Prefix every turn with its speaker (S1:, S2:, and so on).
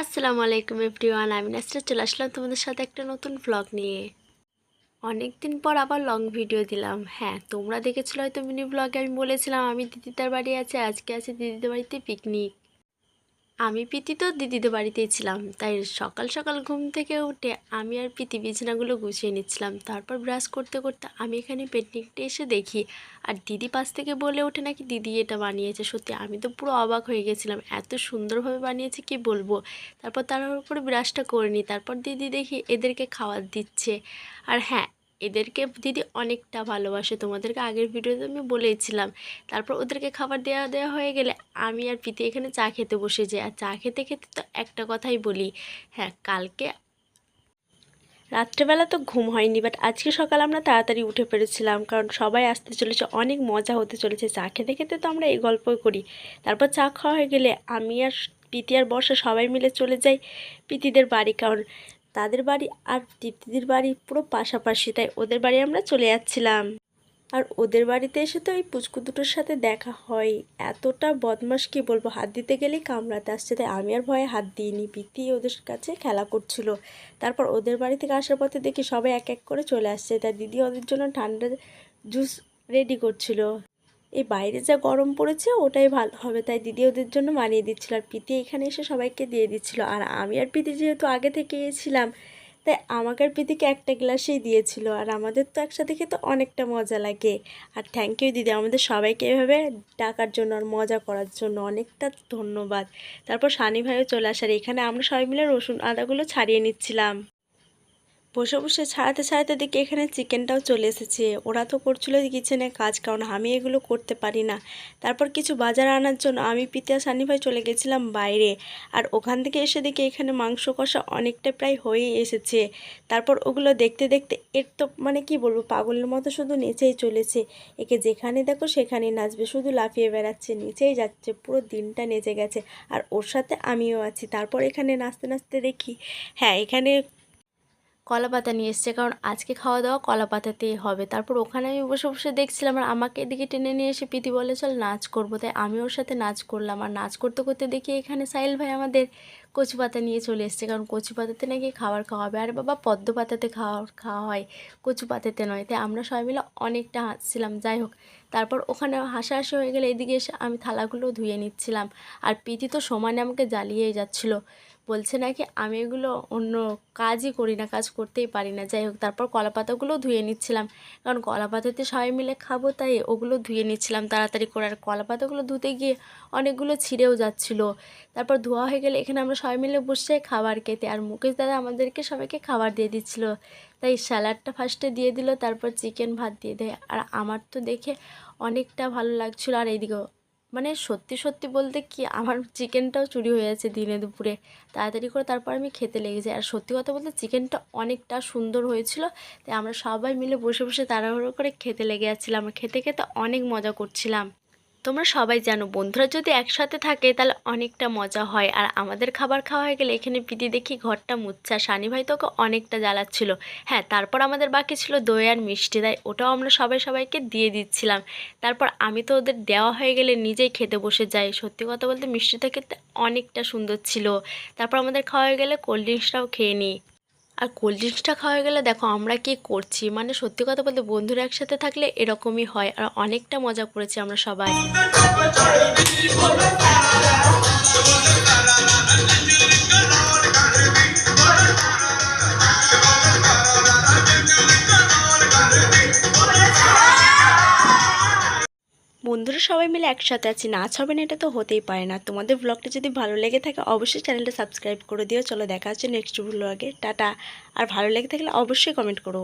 S1: আসসালামু আলাইকুম এভরিওয়ান, আমি নাসরা চলে আসলাম তোমাদের সাথে একটা নতুন ব্লগ নিয়ে। অনেক দিন পর আবার লং ভিডিও দিলাম। হ্যাঁ তোমরা দেখেছিলো হয়তো মিনি ব্লগে আমি বলেছিলাম, আমি দিদিদার বাড়ি আছে, আজকে আছে দিদিদের বাড়িতে পিকনিক আমি প্রীতি তো দিদিদের বাড়িতেই ছিলাম, তাই সকাল সকাল ঘুম থেকে উঠে আমি আর প্রীতি বিছানাগুলো গুছিয়ে নিচ্ছিলাম। তারপর ব্রাশ করতে করতে আমি এখানে পিকনিকটা এসে দেখি, আর দিদি পাশ থেকে বলে ওঠে নাকি দিদি এটা বানিয়েছে। সত্যি আমি তো পুরো অবাক হয়ে গেছিলাম, এত সুন্দরভাবে বানিয়েছে কি বলব? তারপর তার উপরে ব্রাশটা করে নিই, তারপর দিদি দেখি এদেরকে খাবার দিচ্ছে। আর হ্যাঁ এদেরকে দিদি অনেকটা ভালোবাসে। তোমাদেরকে আগের ভিডিওতে আমি বলেছিলাম তারপর ওদেরকে খাবার দেওয়া দেওয়া হয়ে গেলে আমি আর প্রীতি এখানে চা খেতে বসে যাই। আর চা খেতে খেতে তো একটা কথাই বলি হ্যাঁ কালকে রাত্রেবেলা তো ঘুম হয়নি বাট আজকে সকাল আমরা তাড়াতাড়ি উঠে পেরেছিলাম কারণ সবাই আসতে চলেছে, অনেক মজা হতে চলেছে। চা খেতে খেতে তো আমরা এই গল্পই করি। তারপর চা খাওয়া হয়ে গেলে আমি আর প্রীতি আর বর্ষা সবাই মিলে চলে যাই পিতিদের বাড়ি, কারণ তাদের বাড়ি আর দীপ্তিদির বাড়ি পুরো পাশাপাশি, তাই ওদের বাড়ি আমরা চলে যাচ্ছিলাম। আর ওদের বাড়িতে এসে তো এই পুচকু দুটোর সাথে দেখা হয়। এতটা বদমাস কি বলব, হাত দিতে গেলেই কামড়াতে আসছে। তাই আমি আর ভয়ে হাত দিইনি। প্রীতি ওদের কাছে খেলা করছিল। তারপর ওদের বাড়ি থেকে আসার পথে দেখি সবাই এক এক করে চলে আসছে। তাই দিদি ওদের জন্য ঠান্ডা জুস রেডি করছিল। এই বাইরে যা গরম পড়েছে ওটাই ভালো, হবে। তাই দিদি ওদের জন্য বানিয়ে দিচ্ছিল আর প্রীতি এখানে এসে সবাইকে দিয়ে দিচ্ছিল। আর আমি আর প্রীতি যেহেতু আগে থেকে এসেছিলাম তাই আমাকে আর প্রীতিকে একটা গ্লাসেই দিয়েছিল। আর আমাদের তো একসাথে খেতে অনেকটা মজা লাগে। আর থ্যাংক ইউ দিদি, আমাদের সবাইকে এভাবে ডাকার জন্য আর মজা করার জন্য অনেকটা ধন্যবাদ। তারপর সানি ভাইও চলে আসার, এখানে আমরা সবাই মিলে রসুন আদাগুলো ছাড়িয়ে নিচ্ছিলাম। বসে বসে ছাড়াতে ছাড়াতে দেখি এখানে চিকেনটাও চলে এসেছে। ওরা তো করছিল কিচেনে কাজ, কারণ আমি এগুলো করতে পারি না। তারপর কিছু বাজার আনার জন্য আমি পিতা সানি ভাই চলে গেছিলাম বাইরে। আর ওখান থেকে এসে দেখি এখানে মাংস কষা অনেকটা প্রায় হয়েই এসেছে। তারপর ওগুলো দেখতে দেখতে এর তো মানে কি বলব, পাগলের মতো শুধু নেচেই চলেছে। একে যেখানে দেখো সেখানেই নাচবে, শুধু লাফিয়ে বেড়াচ্ছে, নিচেই যাচ্ছে, পুরো দিনটা নেচে গেছে। আর ওর সাথে আমিও আছি। তারপর এখানে নাচতে নাচতে দেখি হ্যাঁ এখানে কলা পাতা নিয়ে এসছে। কারণ আজকে খাওয়া দাওয়া কলা পাতাতেই হবে। তারপর ওখানে আমি বসে বসে দেখছিলাম আর আমাকে এদিকে টেনে নিয়ে এসে পিতি বলে, চল নাচ করব। তাই আমি ওর সাথে নাচ করলাম। আর নাচ করতে করতে দেখি এখানে সাইল ভাই আমাদের কচু পাতা নিয়ে চলে এসছে। কারণ কচু পাতাতে নাকি খাবার খাওয়া হবে। আর বাবা, পদ্ম পাতাতে খাওয়া খাওয়া হয় কচু পাতাতে নয়। তাই আমরা সবাই মিলে অনেকটা হাসছিলাম। যাই হোক, তারপর ওখানে হাসাহাসি হয়ে গেলে এদিকে এসে আমি থালাগুলো ধুয়ে নিচ্ছিলাম। আর প্রীতি তো সমানে আমাকে জ্বালিয়েই যাচ্ছিল। বলছে নাকি, আমি এগুলো অন্য কাজই করি না, কাজ করতেই পারি না। যাই হোক, তারপর কলা পাতাগুলো ধুয়ে নিচ্ছিলাম। কারণ কলা পাতাতে সবাই মিলে খাব, তাই ওগুলো ধুয়ে নিচ্ছিলাম তাড়াতাড়ি করে। আর কলা পাতাগুলো ধুতে গিয়ে অনেকগুলো ছিঁড়েও যাচ্ছিল। তারপর ধোয়া হয়ে গেলে এখানে আমরা সবাই মিলে বসে খাবার খেতে। আর মুকেশ দাদা আমাদেরকে সবাইকে খাবার দিয়ে দিচ্ছিল। তাই স্যালাডটা ফার্স্টে দিয়ে দিল, তারপর চিকেন ভাত দিয়ে দেয়। আর আমার তো দেখে অনেকটা ভালো লাগছিল। আর এইদিকেও মানে সত্যি সত্যি বলতে কি, আমার চিকেনটাও চুরি হয়ে যাচ্ছে দিনে দুপুরে। তাড়াতাড়ি করে তারপর আমি খেতে লেগে যাই। আর সত্যি কথা বলতে চিকেনটা অনেকটা সুন্দর হয়েছিল। তাই আমরা সবাই মিলে বসে বসে তাড়াহুড়ো করে খেতে লেগে যাচ্ছিলাম। খেতে খেতে অনেক মজা করছিলাম। তোমরা সবাই জানো, বন্ধুরা যদি একসাথে থাকে তাহলে অনেকটা মজা হয়। আর আমাদের খাবার খাওয়া হয়ে গেলে এখানে প্রীতি দেখি ঘরটা মুচ্ছা। সানি ভাই তোকে অনেকটা জ্বালাচ্ছিল। হ্যাঁ তারপর আমাদের বাকি ছিল দই আর মিষ্টি। দেয় ওটাও আমরা সবাই সবাইকে দিয়ে দিচ্ছিলাম। তারপর আমি তো ওদের দেওয়া হয়ে গেলে নিজেই খেতে বসে যাই। সত্যি কথা বলতে মিষ্টিটা খেতে অনেকটা সুন্দর ছিল। তারপর আমাদের খাওয়া হয়ে গেলে কোল্ড ড্রিঙ্কসটাও খেয়ে নিই। আর কোল্ড ড্রিঙ্কসটা খাওয়া গেলে দেখো আমরা কি করছি? মানে সত্যি কথা বলতে বন্ধুরা একসাথে থাকলে এরকমই হয়। আর অনেকটা মজা করেছি আমরা সবাই। বন্ধুরা সবাই মিলে একসাথে আছি। নাচ হবে না এটা তো হতেই পারে না। তোমাদের ব্লগটা যদি ভালো লেগে থাকে, অবশ্যই চ্যানেলটা সাবস্ক্রাইব করে দিও। চলো দেখা হচ্ছে নেক্সট ব্লগে টাটা। আর ভালো লেগে থাকলে অবশ্যই কমেন্ট করো।